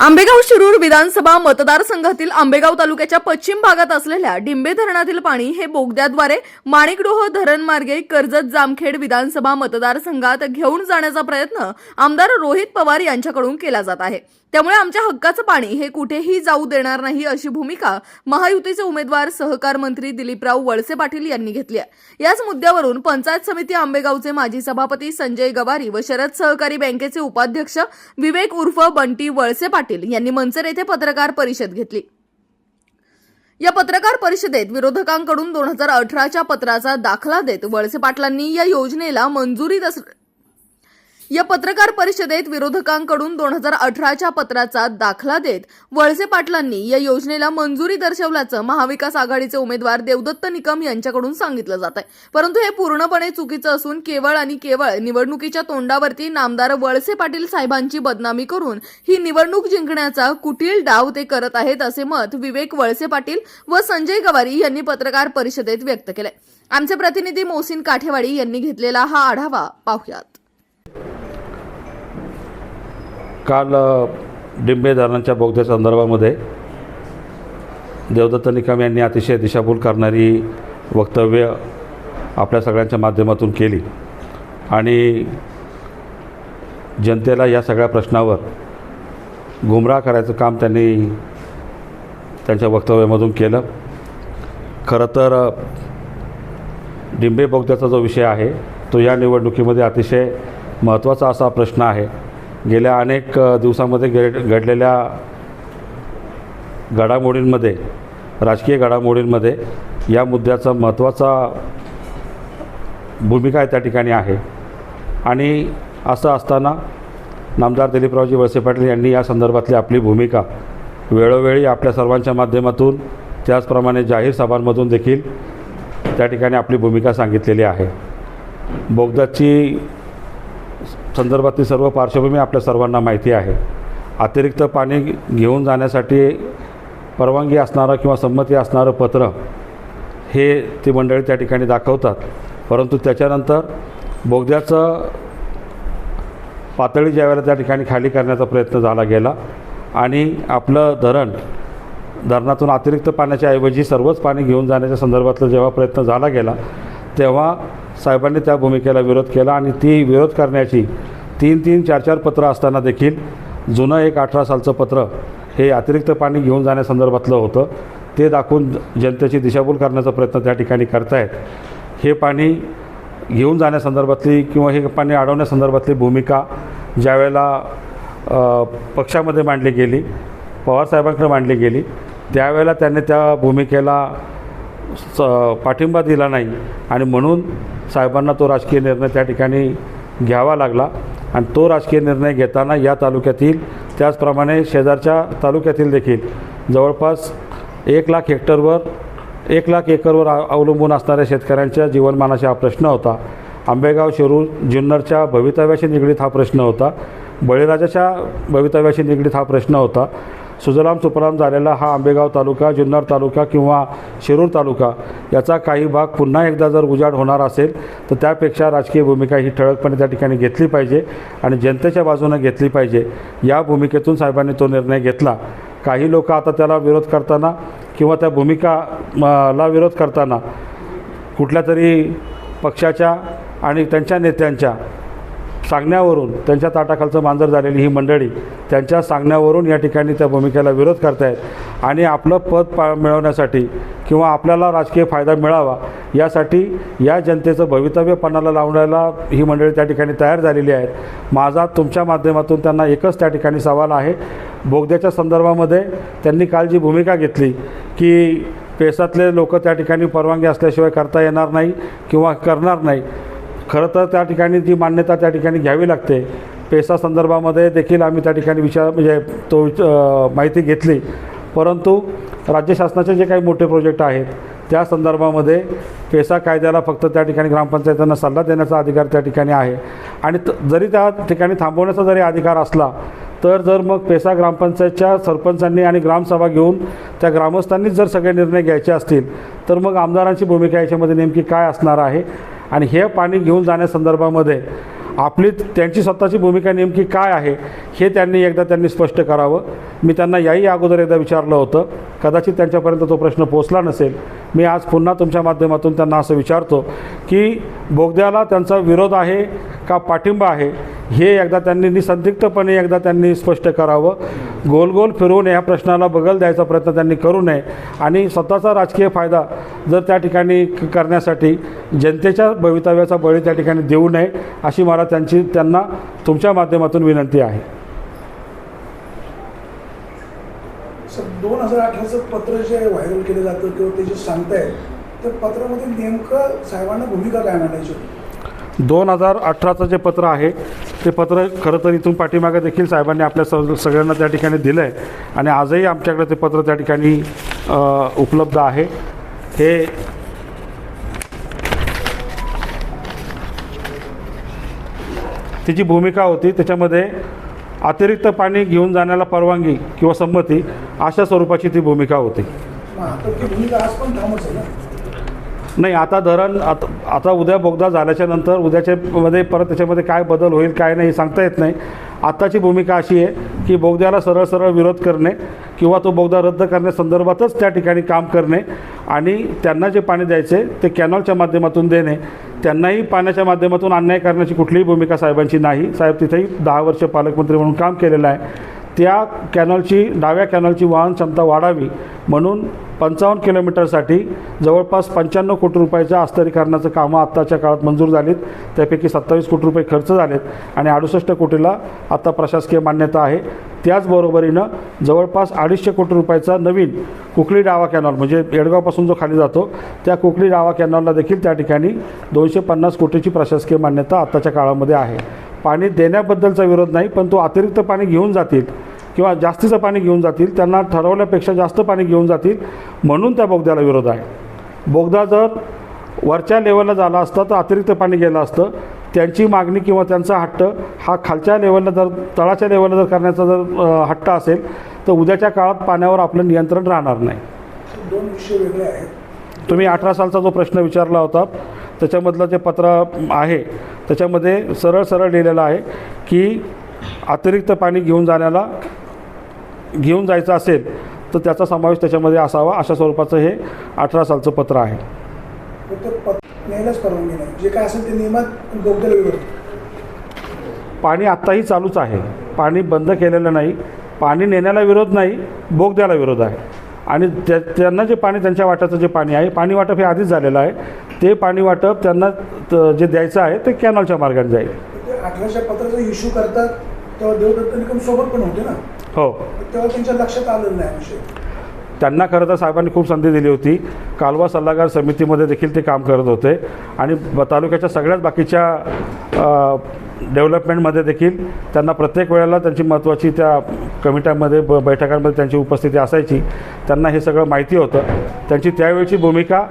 आंबेगाव शिरूर विधानसभा मतदारसंघातील आंबेगाव तालुक्याच्या पश्चिम भागात असलेल्या डिंबे धरणातील पाणी हे बोगद्याद्वारे माणिकडोह धरणमार्गे कर्जत जामखेड विधानसभा मतदारसंघात घेऊन जाण्याचा प्रयत्न आमदार रोहित पवार यांच्याकडून केला जात आहे. त्यामुळे आमच्या हक्काचं पाणी हे कुठेही जाऊ देणार नाही अशी भूमिका महायुतीचे उमेदवार सहकार मंत्री दिलीपराव वळसे पाटील यांनी घेतली आहे. याच मुद्द्यावरून पंचायत समिती आंबेगावचे माजी सभापती संजय गवारी व शरद सहकारी बँकेचे उपाध्यक्ष विवेक उर्फ बंटी वळसे पाटील यांनी मंचर येथे पत्रकार परिषद घेतली. या पत्रकार परिषदेत विरोधकांकडून दोन हजार अठराच्या पत्राचा दाखला देत वळसे पाटलांनी या योजनेला मंजुरी या पत्रकार परिषदेत विरोधकांकडून दोन हजार अठराच्या पत्राचा दाखला देत वळसे पाटलांनी या योजनेला मंजुरी दर्शवल्याचं महाविकास आघाडीचे उमेदवार देवदत्त निकम यांच्याकडून सांगितलं जात आहे परंतु हे पूर्णपणे चुकीचं असून केवळ आणि केवळ निवडणुकीच्या तोंडावरती नामदार वळसे पाटील साहेबांची बदनामी करून ही निवडणूक जिंकण्याचा कुटील डाव ते करत आहेत असे मत विवेक वळसे पाटील व संजय गवारी यांनी पत्रकार परिषदेत व्यक्त केलंय. आमचे प्रतिनिधी मोहसिन काठेवाडी यांनी घेतलेला हा आढावा पाहुयात. काल डिंबेदारांच्या बोगद्या संदर्भामध्ये देवदत्त निकम यांनी अतिशय दिशाभूल करणारी वक्तव्य आपल्या सगळ्यांच्या माध्यमातून केली. आणि जनतेला या सगळ्या प्रश्नावर गुमराह करायचं काम त्यांनी त्यांच्या वक्तव्यामधून केलं. खरं तर डिंबे बोगद्याचा जो विषय आहे तो या निवडणुकीमध्ये अतिशय महत्त्वाचा असा प्रश्न आहे. गेल्या अनेक दिवसांमध्ये दिवसामध्ये घड घडलेल्या घडामोडींमध्ये राजकीय घडामोडींमध्ये या मुद्द्याचा महत्त्वाचा भूमिका त्या ठिकाणी आहे. आणि असं असताना नामदार दिलीपरावजी वळसे पाटील यांनी या संदर्भातली आपली भूमिका वेळोवेळी आपल्या सर्वांच्या माध्यमातून त्याचप्रमाणे जाहीर सभांमधून देखील त्या ठिकाणी आपली भूमिका सांगितलेली आहे. बोगदाची संदर्भातली सर्व पार्श्वभूमी आपल्या सर्वांना माहिती आहे. अतिरिक्त पाणी घेऊन जाण्यासाठी परवानगी असणारं किंवा संमती असणारं पत्र हे ती मंडळी त्या ठिकाणी दाखवतात. परंतु त्याच्यानंतर बोगद्याचं पातळी ज्यावेळेला त्या ठिकाणी खाली करण्याचा प्रयत्न झाला गेला आणि आपलं धरण धरणातून अतिरिक्त पाण्याच्या ऐवजी सर्वच पाणी घेऊन जाण्याच्या संदर्भातला जेव्हा प्रयत्न झाला गेला तेव्हा साहेबांनी त्या भूमिकेला विरोध केला आणि ती विरोध करण्याची तीन तीन चार चार पत्र असताना देखील जुनं एक अठरा सालचं पत्र हे अतिरिक्त पाणी घेऊन जाण्यासंदर्भातलं होतं. ते दाखवून जनतेची दिशाभूल करण्याचा प्रयत्न त्या ठिकाणी करतायत. हे पाणी घेऊन जाण्यासंदर्भातली किंवा हे पाणी अडवण्यासंदर्भातली भूमिका ज्यावेळेला पक्षामध्ये मांडली गेली पवारसाहेबांकडे मांडली गेली त्यावेळेला त्यांनी त्या भूमिकेला स पाठिंबा दिला नाही. आणि म्हणून साहेबांना तो राजकीय निर्णय त्या ठिकाणी घ्यावा लागला. आणि तो राजकीय निर्णय घेताना या तालुक्यातील त्याचप्रमाणे शेजारच्या तालुक्यातील देखील जवळपास एक लाख हेक्टरवर एक लाख एकरवर अवलंबून असणाऱ्या शेतकऱ्यांच्या जीवनमानाचा हा प्रश्न होता. आंबेगाव शिरूर जुन्नरच्या भवितव्याशी निगडीत हा प्रश्न होता. बळीराजाच्या भवितव्याशी निगडीत हा प्रश्न होता. सुजलाम सुपराम झालेला हा आंबेगाव तालुका जुन्नर तालुका किंवा शिरूर तालुका याचा काही भाग पुन्हा एकदा जर उजाड होणार असेल तर त्यापेक्षा राजकीय भूमिका ही ठळकपणे त्या ठिकाणी घेतली पाहिजे आणि जनतेच्या बाजूनं घेतली पाहिजे. या भूमिकेतून साहेबांनी तो निर्णय घेतला. काही लोक आता त्याला विरोध करताना किंवा त्या भूमिका ला विरोध करताना कुठल्या तरी पक्षाच्या आणि त्यांच्या नेत्यांच्या सांगण्यावरून त्यांच्या ताटाखालचं मांजर झालेली ही मंडळी त्यांच्या सांगण्यावरून या ठिकाणी त्या भूमिकेला विरोध करतायत. आणि आपलं पद पा मिळवण्यासाठी किंवा आपल्याला राजकीय फायदा मिळावा यासाठी या जनतेचं भवितव्य पणाला लावण्याला ही मंडळी त्या ठिकाणी तयार झालेली आहेत. माझा तुमच्या माध्यमातून त्यांना एकच त्या ठिकाणी सवाल आहे. बोगद्याच्या संदर्भामध्ये त्यांनी काल जी भूमिका घेतली की पेसातले लोक त्या ठिकाणी परवानगी असल्याशिवाय करता येणार नाही किंवा करणार नाही खरं तर त्या ठिकाणी ती मान्यता त्या ठिकाणी घ्यावी लागते. पेसा संदर्भामध्ये देखील आम्ही त्या ठिकाणी विचार म्हणजे तो माहिती घेतली. परंतु राज्य शासनाचे जे काही मोठे प्रोजेक्ट आहेत त्या संदर्भामध्ये पेसा कायद्याला फक्त त्या ठिकाणी ग्रामपंचायतांना सल्ला देण्याचा अधिकार त्या ठिकाणी आहे. आणि त जरी त्या ठिकाणी थांबवण्याचा जरी अधिकार असला तर जर मग पेसा ग्रामपंचायतच्या सरपंचांनी आणि ग्रामसभा घेऊन त्या ग्रामस्थांनीच जर सगळे निर्णय घ्यायचे असतील तर मग आमदारांची भूमिका याच्यामध्ये नेमकी काय असणार आहे? आणि हे पाणी घेऊन जाण्यासंदर्भामध्ये आपली त्यांची स्वतःची भूमिका नेमकी काय आहे हे त्यांनी एकदा त्यांनी स्पष्ट करावं. मी त्यांना याही अगोदर एकदा विचारलं होतं. कदाचित त्यांच्यापर्यंत तो प्रश्न पोचला नसेल. मी आज पुन्हा तुमच्या माध्यमातून त्यांना असं विचारतो की बोगद्याला त्यांचा विरोध आहे का पाठिंबा आहे? हे एकदा त्यांनी निसंदिग्धपणे एकदा त्यांनी स्पष्ट करावं. गोल गोल फिरवून या प्रश्नाला बगल द्यायचा प्रयत्न त्यांनी करू नये. आणि स्वतःचा राजकीय फायदा जर त्या ठिकाणी क- करण्यासाठी जनतेच्या भवितव्याचा बळी त्या ठिकाणी देऊ नये अशी मला त्यांची त्यांना तुमच्या माध्यमातून विनंती आहे. दोन हजार अठराचं पत्र जे व्हायरल केलं जातं किंवा ते जे सांगतायत त्या पत्रामध्ये नेमकं साहेबांना भूमिका काय मांडायची होती? दोन हजार अठराचं जे पत्र आहे ते पत्र खरं तर इथून पाठीमागे देखील साहेबांनी आपल्या स सगळ्यांना त्या ठिकाणी दिलं आहे आणि आजही आमच्याकडे ते पत्र त्या ठिकाणी उपलब्ध आहे. हे तिची भूमिका होती त्याच्यामध्ये अतिरिक्त पाणी घेऊन जाण्याला परवानगी किंवा संमती अशा स्वरूपाची ती भूमिका होती. नाही आता धरण आता आता उद्या बोगदा झाल्याच्यानंतर उद्याच्या मध्ये परत त्याच्यामध्ये काय बदल होईल काय नाही हे सांगता येत नाही. आत्ताची भूमिका अशी आहे की बोगद्याला सरळ सरळ विरोध करणे किंवा तो बोगदा रद्द करण्यासंदर्भातच त्या ठिकाणी काम करणे आणि त्यांना जे पाणी द्यायचे ते कॅनॉलच्या माध्यमातून देणे. त्यांनाही पाण्याच्या माध्यमातून अन्याय करण्याची कुठलीही भूमिका साहेबांची नाही. साहेब तिथेही दहा वर्ष पालकमंत्री म्हणून काम केलेलं आहे. त्या कॅनॉलची डाव्या कॅनॉलची वाहन क्षमता वाढावी म्हणून पंचावन्न किलोमीटरसाठी जवळपास पंच्याण्णव कोटी रुपयाच्या अस्तरीकरणाचं कामं आत्ताच्या काळात मंजूर झालीत. त्यापैकी सत्तावीस कोटी रुपये खर्च झालेत आणि अडुसष्ट कोटीला आत्ता प्रशासकीय मान्यता आहे. त्याचबरोबरीनं जवळपास अडीचशे कोटी रुपयाचा नवीन कुकली डावा कॅनॉल म्हणजे येडगावपासून जो खाली जातो त्या कुकली डावा कॅनॉलला देखील त्या ठिकाणी दोनशे पन्नास कोटीची प्रशासकीय मान्यता आत्ताच्या काळामध्ये आहे. पाणी देण्याबद्दलचा विरोध नाही पण तो अतिरिक्त पाणी घेऊन जातील किंवा जास्तीचं पाणी घेऊन जातील त्यांना ठरवल्यापेक्षा जास्त पाणी घेऊन जातील म्हणून त्या बोगद्याला विरोध आहे. बोगदा जर वरच्या लेवलला झाला असता तर अतिरिक्त पाणी गेलं असतं. त्यांची मागणी किंवा त्यांचा हट्ट हा खालच्या लेवलला जर तळाच्या लेवलला जर करण्याचा जर हट्ट असेल तर उद्याच्या काळात पाण्यावर आपलं नियंत्रण राहणार नाही. दोन विषय वेगळे आहेत. तुम्ही अठरा सालचा जो प्रश्न विचारला होता त्याच्यामधलं जे पत्र आहे त्याच्यामध्ये सरळ सरळ लिहिलेलं आहे की अतिरिक्त पाणी घेऊन जाण्याला घेऊन जायचं असेल तर त्याचा समावेश त्याच्यामध्ये असावा अशा स्वरूपाचं हे अठरा सालचं पत्र आहे. जे काय असेल ते नियमात पाणी आत्ताही चालूच आहे. पाणी बंद केलेलं नाही. पाणी नेण्याला विरोध नाही बोगद्याला विरोध आहे. आणि त्या त्यांना जे पाणी त्यांच्या वाट्याचं जे पाणी आहे पाणी वाटप हे आधीच झालेलं आहे. ते पाणी वाटप त्यांना जे द्यायचं आहे ते कॅनॉलच्या मार्गाने जाईल. अठराशे पत्राचा इश्यू करतात तेव्हा देवदत्त निकम सोबत पण होते ना. हो. तेव्हा त्यांच्या लक्षात आलेलं नाही हा विषय. त्यांना खरं तर साहेबांनी खूप संधी दिली होती. कालवा सल्लागार समितीमध्ये देखील ते काम करत होते. आणि ब तालुक्याच्या सगळ्याच बाकीच्या डेव्हलपमेंटमध्ये देखील त्यांना प्रत्येक वेळेला त्यांची महत्त्वाची त्या कमिट्यांमध्ये ब बैठकांमध्ये त्यांची उपस्थिती असायची. त्यांना हे सगळं माहिती होतं. त्यांची त्यावेळची भूमिका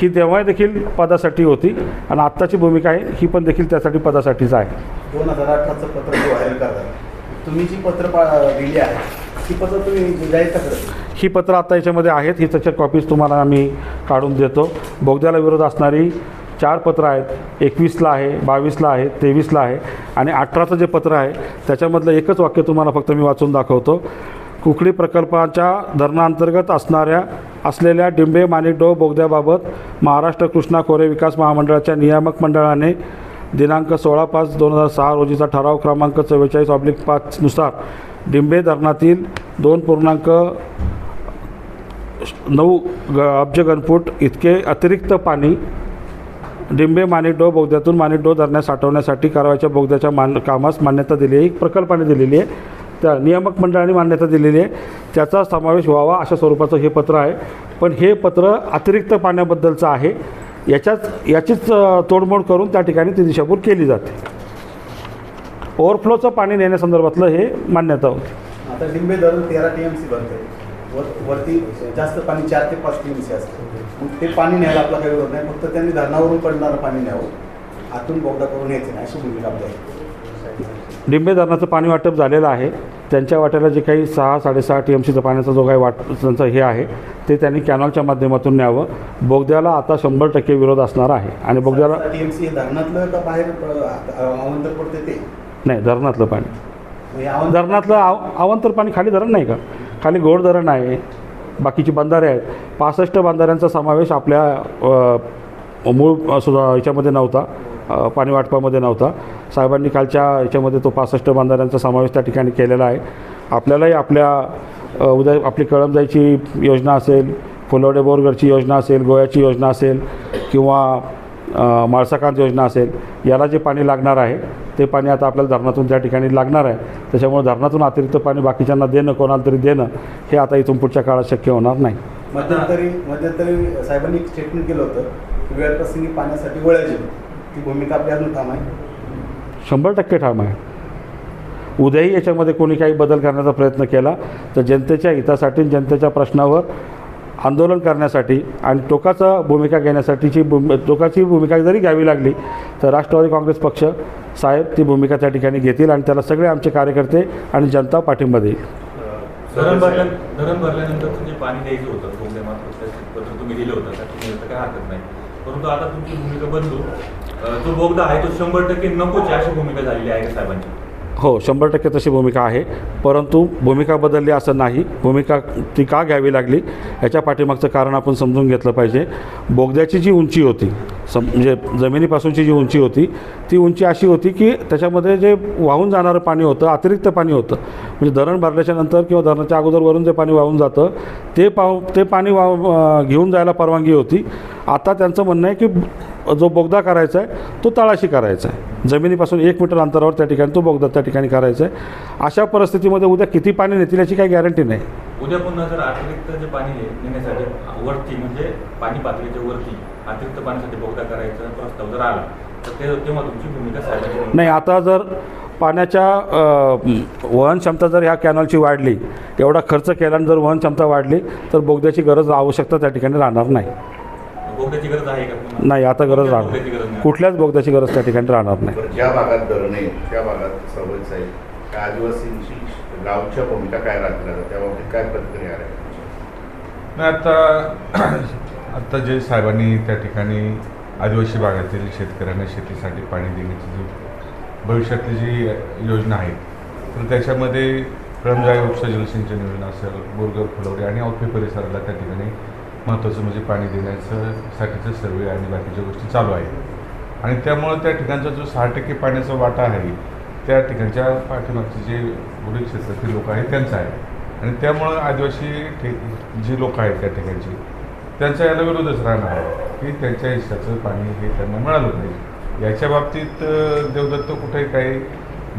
ही तेव्हा देखील पदासाठी होती. आणि आत्ताची भूमिका आहे ही पण देखील त्यासाठी पदासाठीच आहे. दोन हजार अठराचं पत्र तुम्ही जी पत्र पा दिली आहे ती पत्र तुम्ही जाहीर करत? ही पत्र आता याच्यामध्ये आहेत ही त्याच्या कॉपीज तुम्हाला आम्ही काढून देतो. बोगद्याला विरोध असणारी चार पत्र आहेत. एकवीसला आहे बावीसला आहे तेवीसला आहे आणि अठराचं जे पत्र आहे त्याच्यामधलं एकच वाक्य तुम्हाला फक्त मी वाचून दाखवतो. कुकडी प्रकल्पाच्या धरणांतर्गत असणाऱ्या असलेल्या डिंबे मानिकडो बोगद्याबाबत महाराष्ट्र कृष्णा खोरे विकास महामंडळाच्या नियामक मंडळाने दिनांक सोळा पाच दोन हजार सहा रोजीचा ठराव क्रमांक चव्वेचाळीस ऑब्लिक पाचनुसार डिंबे धरणातील दोन पूर्णांक नऊ ग अब्ज घनफूट इतके अतिरिक्त पाणी डिंबे माणिकडो बोगद्यातून माणिकडो धरण्यास साठवण्यासाठी कारवाईच्या बोगद्याच्या मान कामास मान्यता दिली आहे. एक प्रकल्पाने दिलेली आहे. त्या नियामक मंडळाने मान्यता दिलेली आहे. त्याचा समावेश व्हावा अशा स्वरूपाचं हे पत्र आहे. पण हे पत्र अतिरिक्त पाण्याबद्दलचं आहे. याच्याच याचीच तोडमोड करून त्या ठिकाणी ती दिशाभूल केली जाते. ओव्हरफ्लोचं पाणी नेण्यासंदर्भातलं हे मान्यता होती. आता डिंबे धरण तेरा टी एम सी भरते वर वरती जास्त पाणी चार ते पाच टी एम सी असतं ते पाणी न्यायला आपला काही विरोध नाही. फक्त त्यांनी धरणावरून पडणारं पाणी न्यावं. आतून बोगदा करून यायचं नाही अशी भूमिका आपली आहे. डिंबे धरणाचं पाणी वाटप झालेलं आहे. त्यांच्या वाट्याला जे काही सहा साडेसहा टी एम सीचा पाण्याचा जो काही वाट त्यांचं हे आहे ते त्यांनी कॅनॉलच्या माध्यमातून न्यावं. बोगद्याला आता शंभर टक्के विरोध असणार आहे. आणि बोगद्याला टीएमसी धरणातलं का बाहेर अवांतर पडते ते? नाही धरणातलं पाणी. धरणातलं आव अवांतर पाणी खाली धरण नाही का? खाली गोड धरण आहे. बाकीची बंधारे आहेत. पासष्ट बंधाऱ्यांचा समावेश आपल्या मूळ सुद्धा याच्यामध्ये नव्हता. पाणी वाटपामध्ये नव्हता. साहेबांनी कालच्या याच्यामध्ये तो पासष्ट बांधाऱ्यांचा समावेश त्या ठिकाणी केलेला आहे. आपल्यालाही आपल्या उद्या आपली कळमजाईची योजना असेल फुलवडे बोरगडची योजना असेल गोव्याची योजना असेल किंवा माळसाकांत योजना असेल याला जे पाणी लागणार आहे ते पाणी आता आपल्याला धरणातून त्या ठिकाणी लागणार आहे. त्याच्यामुळे धरणातून अतिरिक्त पाणी बाकीच्यांना देणं कोणाला तरी देणं हे आता इथून पुढच्या काळात शक्य होणार नाही. मध्यंतरी मध्यंतरी साहेबांनी एक स्टेटमेंट केलं होतं की वेळप्रसंगी पाण्यासाठी वळायचे ती भूमिका आपली अजून ठाम आहे शंभर टक्के ठाम आहे उद्याही याच्यामध्ये कोणी काही बदल करण्याचा प्रयत्न केला तर जनतेच्या हितासाठी जनतेच्या प्रश्नावर आंदोलन करण्यासाठी आणि टोकाचा भूमिका घेण्यासाठीची भूमि टोकाची भूमिका जरी घ्यावी लागली तर राष्ट्रवादी काँग्रेस पक्ष साहेब ती भूमिका त्या ठिकाणी घेतील आणि त्याला सगळे आमचे कार्यकर्ते आणि जनता पाठिंबा देईल. धरण भरल्या धरण भरल्यानंतर पाणी द्यायचं होतं तुम्ही दिलं होतं काय हरकत नाही. परंतु आता तुमची भूमिका बदलू. जो बोगदा आहे तो शंभर टक्के नकोची अशी भूमिका झालेली आहे साहेबांची? हो शंभर टक्के तशी भूमिका आहे. परंतु भूमिका बदलली असं नाही. भूमिका ती का घ्यावी लागली? याच्या पाठीमागचं कारण आपण समजून घेतलं पाहिजे. बोगद्याची जी उंची होती सम म्हणजे जमिनीपासूनची जी उंची होती ती उंची अशी होती की त्याच्यामध्ये जे वाहून जाणारं पाणी होतं अतिरिक्त पाणी होतं. म्हणजे धरण भरल्याच्या नंतर किंवा धरणाच्या अगोदरवरून जे पाणी वाहून जातं ते पाव ते पाणी वाह घेऊन जायला परवानगी होती. आता त्यांचं म्हणणं आहे की जो बोगदा करायचा आहे तो तळाशी करायचा आहे. जमिनीपासून एक मीटर अंतरावर त्या ठिकाणी तो बोगदा त्या ठिकाणी करायचा आहे. अशा परिस्थितीमध्ये उद्या किती पाणी नेतील याची काही गॅरंटी नाही. उद्या पुन्हा जर अतिरिक्त जे पाणी नेण्यासाठी वरती म्हणजे पाणी पातळीच्या वरती अतिरिक्त पाण्यासाठी बोगदा करायचा प्रस्ताव जर आला तर ते तेव्हा तुमची भूमिका साहेबांची भूमिका. नाही आता जर पाण्याच्या वहन क्षमता जर ह्या कॅनॉलची वाढली एवढा खर्च केला आणि जर वहन क्षमता वाढली तर बोगद्याची गरज आवश्यकता त्या ठिकाणी राहणार नाही. बोगद्याची गरज आहे का पुन्हा? नाही आता गरज राहणार. कुठल्याच बोगद्याची गरज त्या ठिकाणी राहणार नाही ज्या भागात धरण आहे त्या भागात सर्वच साहेब त्या आदिवासींची गावच्या भूमिका काय राहतील आता त्या बाबतीत काय प्रतिक्रिया आहे नाही आता आत्ता जे साहेबांनी त्या ठिकाणी आदिवासी भागातील शेतकऱ्यांना शेतीसाठी पाणी देण्याची जी भविष्यातली जी योजना आहे तर त्याच्यामध्ये कळमजाई उपसा जलसिंचन योजना असेल बोरगर फुलवडी आणि औफे परिसराला त्या ठिकाणी महत्त्वाचं म्हणजे पाणी देण्याचं साठीचं सर्वे आणि बाकीच्या गोष्टी चालू आहेत. आणि त्यामुळं त्या ठिकाणचा जो सहा टक्के पाण्याचा वाटा आहे त्या ठिकाणच्या पाठीमागचे जे बुडी क्षेत्रातील लोक आहेत त्यांचा आहे. आणि त्यामुळं आदिवासी ठे जी लोक आहेत त्या ठिकाणची त्यांचा याला विरोधच राहणार आहे की त्यांच्या हिश्याचं पाणी हे त्यांना मिळालं पाहिजे. याच्या बाबतीत देवदत्त कुठे काही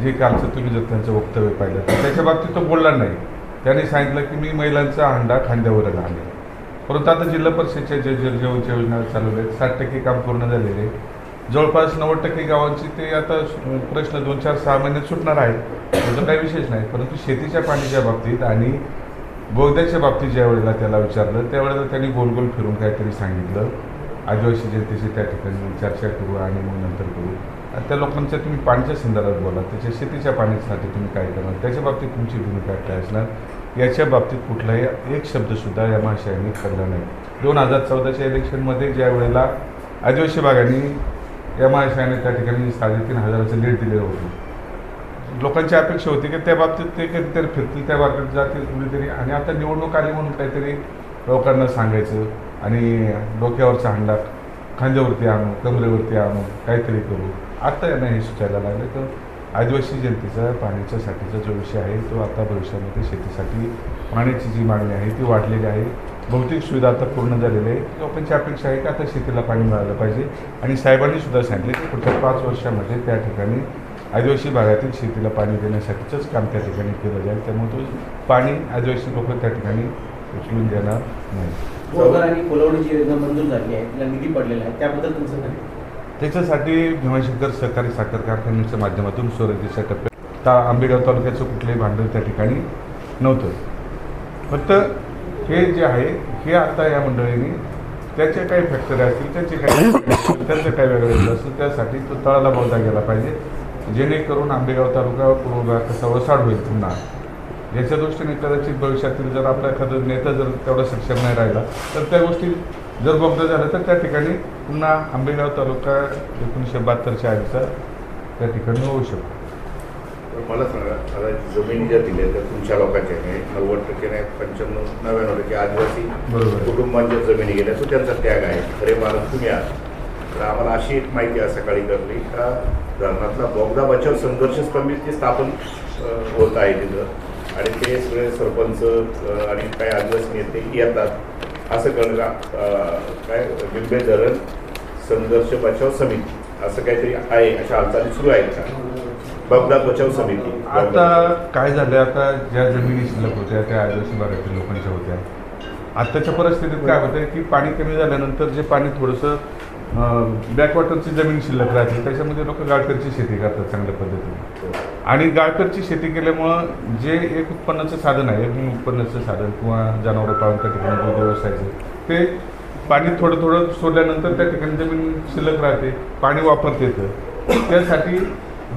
जे कालचं तुम्ही जर त्यांचं वक्तव्य पाहिलं तर त्याच्या बाबतीत तो बोलला नाही. त्याने सांगितलं की मी महिलांचा अंडा खांद्यावर आणला परंतु आता जिल्हा परिषदच्या ज्या जल योजना चालू आहेत साठ टक्के काम पूर्ण झालेले आहे. जवळपास नव्वद टक्के गावांची ते आता प्रश्न दोन चार सहा महिन्यात सुटणार आहे त्याचा काही विशेष नाही परंतु शेतीच्या पाण्याच्या बाबतीत आणि बोगद्याच्या बाबतीत ज्या वेळेला त्याला विचारलं त्यावेळेला त्यांनी गोल गोल फिरून काहीतरी सांगितलं. आदिवासी जनतेशी त्या ठिकाणी चर्चा करू आणि मग नंतर करू. आणि त्या लोकांच्या तुम्ही पाण्याच्या संदर्भात बोला त्याच्या शेतीच्या पाण्यासाठी तुम्ही काय करणार? त्याच्या बाबतीत तुमची भूमिका काय असणार? याच्या बाबतीत कुठलाही एक शब्दसुद्धा या महाशयांनी करला नाही. दोन हजार चौदाच्या इलेक्शनमध्ये ज्या वेळेला आदिवासी भागांनी या महाशयाने त्या ठिकाणी साडेतीन हजाराचं लीड दिलेलं होतं. लोकांची अपेक्षा होती की त्या बाबतीत ते कधीतरी फिरतील त्या बाबतीत जातील कुणीतरी आणि आता निवडणूक आली म्हणून काहीतरी लोकांना सांगायचं आणि डोक्यावरचा हंडा खांद्यावरती आणू कमरेवरती आणू काहीतरी करू. आता यांना हे सुचायला लागलं. तर आदिवासी जनतेचा पाण्याच्या साठीचा जो विषय आहे तो आता भविष्यामध्ये शेतीसाठी पाण्याची जी मागणी आहे ती वाढलेली आहे. भौतिक सुविधा आता पूर्ण झालेली आहे लोकांची अपेक्षा आहे की आता शेतीला पाणी मिळालं पाहिजे. आणि साहेबांनी सुद्धा सांगितले की पुढच्या पाच वर्षामध्ये त्या ठिकाणी आदिवासी भागातील शेतीला पाणी देण्यासाठीचंच काम त्या ठिकाणी केलं जाईल. त्यामुळे तो पाणी आदिवासी लोक त्या ठिकाणी उचलून देणार नाही बोरगर आणि फुलवडीची योजना मंजूर झाली आहे तिला निधी पडलेला आहे त्याबद्दल तुमचं काय? त्याच्यासाठी भीमाशंकर सहकारी साखर कारखान्याच्या माध्यमातून स्वराज्याच्या टप्प्यात ता आंबेगाव तालुक्याचं कुठलंही भांडवल त्या ठिकाणी नव्हतं. फक्त हे जे आहे हे आता या मंडळींनी त्याचे काही फॅक्टरी असतील त्याचे काही त्यांचं काही वेगळं असेल त्यासाठी तो तळाला बोलता गेला पाहिजे जेणेकरून आंबेगाव तालुका पूर्व कसा वसाड होईल पुन्हा. याच्या दृष्टीने कदाचित भविष्यातील जर आपला एखादा नेता जर तेवढा सक्षम नाही राहिला तर त्या गोष्टी जर बघणं झालं तर त्या ठिकाणी पुन्हा आंबेगाव तालुका एकोणीसशे बहात्तरच्या आधीचा त्या ठिकाणी होऊ शकतो. तर मला सांगा आता जमिनी ज्या दिल्या त्या तुमच्या लोकांच्या आहे नव्वद टक्के नाही पंच्याण्णव नव्याण्णव टक्के आदिवासी बरोबर. कुटुंबांच्या जमिनी गेल्या तो त्यांचा त्याग आहे. खरे मालक तुम्ही आहात. तर आम्हाला अशी एक माहिती आज सकाळी कळली का धरणातला बोगदा बचाव संघर्ष समिती स्थापन होत आहे तिथं. आणि ते सगळे सरपंच आणि काही आदिवासी नेते येतात. असं अ, काय बिंबे धरण संघर्ष बचाव समिती असं काहीतरी आहे अशा हालचाली सुरू आहेत का? बोगदा बचाव समिती. आता काय झालं आता ज्या जमिनी शिल्लक होत्या त्या आदिवासी भागातील लोकांच्या होत्या आत्ताच्या परिस्थितीत काय होतं की पाणी कमी झाल्यानंतर जे पाणी थोडंसं बॅकवॉटरची जमीन शिल्लक राहते त्याच्यामध्ये लोक गाळकरची शेती करतात चांगल्या पद्धतीने. आणि गाळकरची शेती केल्यामुळं जे एक उत्पन्नाचं साधन आहे एक उत्पन्नाचं साधन किंवा जनावरं पाळून त्या ठिकाणी दूध व्यवसायाचं ते पाणी थोडं थोडं सोडल्यानंतर त्या ठिकाणी जमीन शिल्लक राहते पाणी वापरता येतं. त्यासाठी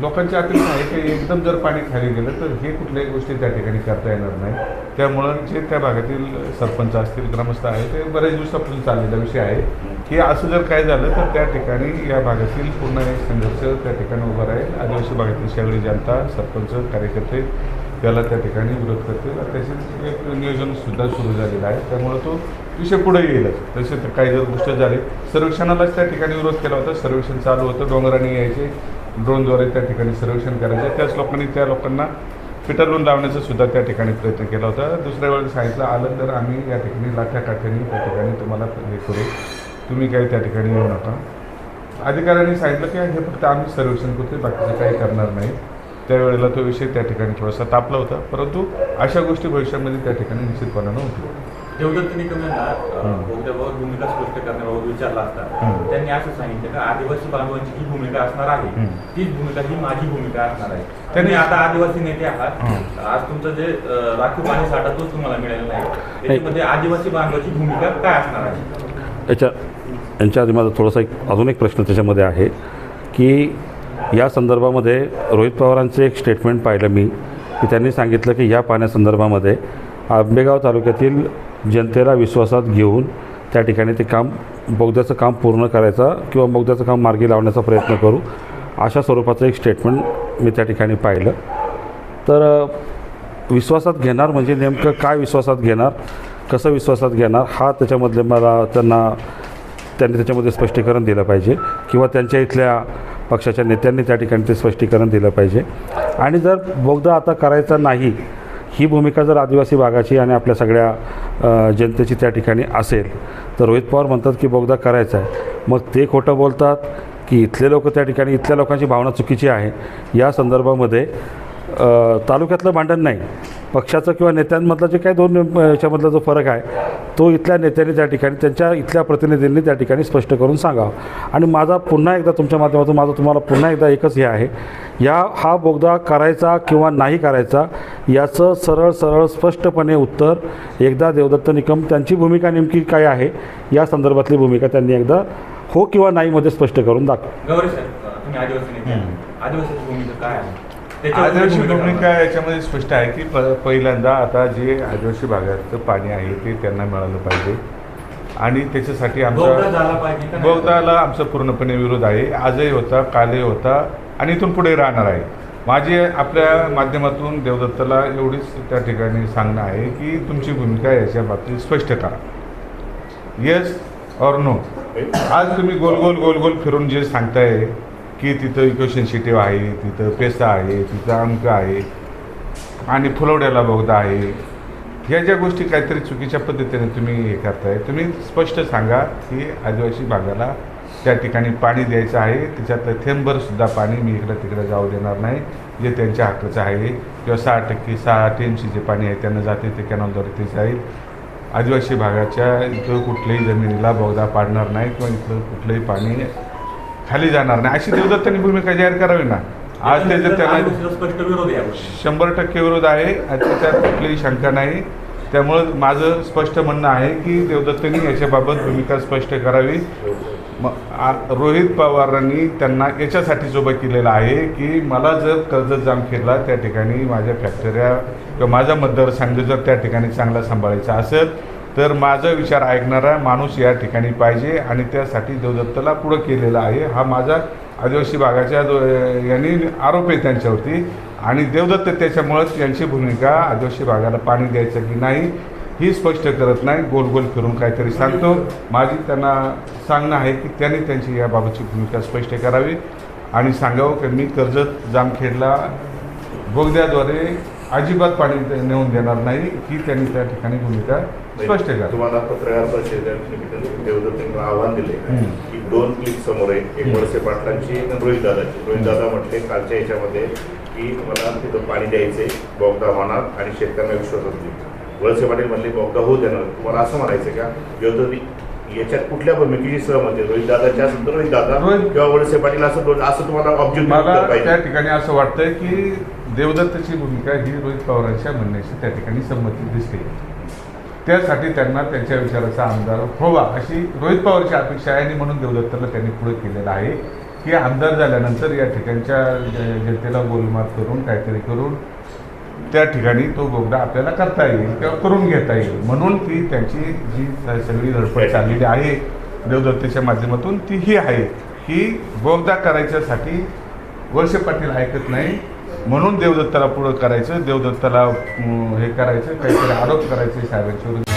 लोकांची अपेक्षा आहे की एकदम जर पाणी खाली गेलं तर हे कुठल्याही गोष्टी त्या ठिकाणी करता येणार नाही. त्यामुळं जे त्या भागातील सरपंच असतील ग्रामस्थ आहे ते बऱ्याच दिवसापासून चाललेला विषय आहे. की असं जर काय झालं तर त्या ठिकाणी या भागातील पूर्ण एक संघर्ष त्या ठिकाणी उभा राहील. आदिवासी भागातील सगळी जनता सरपंच कार्यकर्ते त्याला त्या ठिकाणी विरोध करतील. आणि त्याचे एक नियोजनसुद्धा सुरू झालेलं आहे. त्यामुळं तो विषय पुढे येईलच. तसे तर काही जर गोष्ट झाली सर्वेक्षणालाच त्या ठिकाणी विरोध केला होता. सर्वेक्षण चालू होतं. डोंगराने यायचे. ड्रोनद्वारे त्या ठिकाणी सर्वेक्षण करायचं. त्याच लोकांनी त्या लोकांना पिटालून लावण्याचा सुद्धा त्या ठिकाणी प्रयत्न केला होता. दुसऱ्या वेळेला सांगितलं आलं तर आम्ही या ठिकाणी लाठ्या काठ्याने त्या ठिकाणी तुम्हाला हे करू. तुम्ही काही त्या ठिकाणी येऊ नका अधिकाऱ्यांनी सांगितलं की हे फक्त आम्ही सर्वेक्षण करतो बाकीचं काही करणार नाही त्यावेळेला तो विषय त्या ठिकाणी थोडासा तापला होता परंतु अशा गोष्टी भविष्यामध्ये त्या ठिकाणी निश्चितपणानं होतील देवदत्त निकम यांना अ, हं. बोगद्याबाबत भूमिका स्पष्ट करण्याबाबत विचारला असता हं. त्यांनी असं सांगितलं का आदिवासी बांधवांची जी भूमिका असणार आहे हं. तीच भूमिका ही माझी भूमिका असणार आहे त्यांनी- त्यांनी आता आदिवासी नेते आहात हं. आज तुमचं जे राखीव पाणी साठा तोच तुम्हाला मिळालेला नाही त्याच्यामध्ये आदिवासी बांधवाची भूमिका काय असणार आहे यांच्या आधी माझा थोडासा एक अजून एक प्रश्न त्याच्यामध्ये आहे की या संदर्भामध्ये रोहित पवारांचे एक स्टेटमेंट पाहिलं मी की त्यांनी सांगितलं की या पाण्यासंदर्भामध्ये आंबेगाव तालुक्यातील जनतेला विश्वासात घेऊन त्या ठिकाणी ते काम बोगद्याचं काम पूर्ण करायचा किंवा बोगद्याचं काम मार्गी लावण्याचा प्रयत्न करू अशा स्वरूपाचं एक स्टेटमेंट मी त्या ठिकाणी पाहिलं. तर विश्वासात घेणार म्हणजे नेमकं काय विश्वासात घेणार कसं विश्वासात घेणार हा त्याच्यामधले मला त्यांना त्यांनी त्याच्यामध्ये स्पष्टीकरण दिलं पाहिजे किंवा त्यांच्या इथल्या पक्षाच्या नेत्यांनी त्या ठिकाणी ते स्पष्टीकरण दिलं पाहिजे. आणि जर बोगदा आता करायचा नाही ही भूमिका जर आदिवासी भागाची आणि आपल्या सगळ्या जनतेची त्या ठिकाणी असेल तर रोहित पवार म्हणतात की बोगदा करायचा आहे. मग ते खोटं बोलतात की इथले लोक त्या ठिकाणी इथल्या लोकांची भावना चुकीची आहे. या संदर्भामध्ये तालुक्यातलं भांडण नाही. पक्षाचं किंवा नेत्यांमधलं जे काही दोन याच्यामधला जो फरक आहे तो इथल्या नेत्यांनी त्या ठिकाणी त्यांच्या इथल्या प्रतिनिधींनी त्या ठिकाणी स्पष्ट करून सांगावं. आणि माझा पुन्हा एकदा तुमच्या माध्यमातून माझा तुम्हाला पुन्हा एकदा एकच हे आहे. या हा बोगदा करायचा किंवा नाही करायचा याचं सरळ सरळ स्पष्टपणे उत्तर एकदा देवदत्त निकम त्यांची भूमिका नेमकी काय आहे या संदर्भातली भूमिका त्यांनी एकदा हो किंवा नाहीमध्ये स्पष्ट करून दाखव. आदिवासी भूमिका काय आहे? तुम्ही भूमिका. याच्यामध्ये स्पष्ट आहे की प पहिल्यांदा आता जे आदिवासी भागाचं पाणी आहे ते त्यांना मिळालं पाहिजे. आणि त्याच्यासाठी आमचा? बोगदाला आमचा पूर्णपणे विरोध आहे. आजही होता कालही होता आणि इथून पुढे राहणार आहे. माझी आपल्या माध्यमातून देवदत्ताला एवढीच त्या ठिकाणी सांगणं आहे की तुमची भूमिका याच्या बाबतीत स्पष्ट करा. येस ऑर नो आज तुम्ही गोल गोल गोल गोल फिरून जे सांगताय की तिथं इक्वेशन सिटी आहे तिथं पेसा आहे तिथं अंक आहे आणि फुलवड्याला बोगदा आहे. ह्या ज्या गोष्टी काहीतरी चुकीच्या पद्धतीने तुम्ही हे करताय तुम्ही स्पष्ट सांगा की आदिवासी भागाला त्या ठिकाणी पाणी द्यायचं आहे. त्याच्यातलं थेंबरसुद्धा पाणी मी इकडं तिकडं जाऊ देणार नाही. जे त्यांच्या हक्काचं आहे. किंवा सहा टक्के सहा टी एम सी जे पाणी आहे त्यांना जाते ते कॅनॉलद्वारे ते जाईल. आदिवासी भागाच्या इथं कुठल्याही जमिनीला बोगदा पाडणार नाही किंवा इथलं कुठलंही पाणी खाली जाणार नाही. अशी देवदत्तांनी भूमिका जाहीर करावी ना? आज ते जर त्यांना. शंभर टक्के विरोध आहे त्याच्यात कुठलीही शंका नाही. त्यामुळं माझं स्पष्ट म्हणणं आहे की देवदत्तांनी याच्याबाबत भूमिका स्पष्ट करावी. रोहित पवारांनी त्यांना याच्यासाठीच उभं केलेलं आहे की मला जर कर्जत जामखेडला त्या ठिकाणी माझ्या फॅक्टऱ्या किंवा माझा मतदारसंघ जर त्या ठिकाणी चांगला सांभाळायचा असेल तर माझा विचार ऐकणारा माणूस या ठिकाणी पाहिजे आणि त्यासाठी देवदत्तला पुढं केलेला आहे. हा माझा आदिवासी भागाच्या दो यांनी आरोप आहे त्यांच्यावरती. आणि देवदत्त त्याच्यामुळं त्यांची भूमिका आदिवासी भागाला पाणी द्यायचं की नाही ही स्पष्ट करत नाही. गोल गोल फिरून काहीतरी सांगतो. माझी त्यांना सांगणं आहे की त्यांनी त्यांची याबाबतची भूमिका स्पष्ट करावी आणि सांगावं की मी कर्जत जामखेडला बोगद्याद्वारे अजिबात पाणी दे- नेऊन देणार नाही ही त्यांनी त्या ठिकाणी भूमिका स्पष्ट तुम्हाला पत्रकार परिषदेत देवदत्तांनी आव्हान दिले. की दोन क्लिप समोर आहे. एक वळसे पाटलांची एक रोहित दादाची. रोहित दादा म्हटले कालच्या याच्यामध्ये की मला तिथं पाणी द्यायचे बोगदा होणार आणि शेतकऱ्यांना विश्वासात घेऊ वळसे पाटील म्हणले बोगदा होऊ देणार. तुम्हाला असं म्हणायचं का? देवदत्त याच्यात कुठल्या भूमिकेची सहमत आहे? रोहित दादाच्या असेल तर रोहित दादा किंवा वळसे पाटील असं असं तुम्हाला ऑब्जेक्ट मला त्या ठिकाणी असं वाटतंय की देवदत्तची भूमिका ही रोहित पवारांच्या म्हणण्याची त्या ठिकाणी संमती दिसते. त्यासाठी त्यांना त्यांच्या विचाराचा आमदार व्हावा अशी रोहित पवारची अपेक्षा आहे आणि म्हणून देवदत्तला त्यांनी पुढे केलेलं आहे. की आमदार झाल्यानंतर या ठिकाणच्या जनतेला गोलमाल करून काहीतरी करून त्या ठिकाणी तो बोगदा आपल्याला करता येईल किंवा करून घेता येईल. म्हणून ती त्यांची जी सगळी धडपड चाललेली आहे देवदत्तेच्या माध्यमातून ती ही आहे. की बोगदा करायच्यासाठी वर्ष पाटील ऐकत नाही. म्हणून देवदत्ताला पुढं करायचं देवदत्ताला हे करायचं काहीतरी आरोप करायचे साहेबांच्या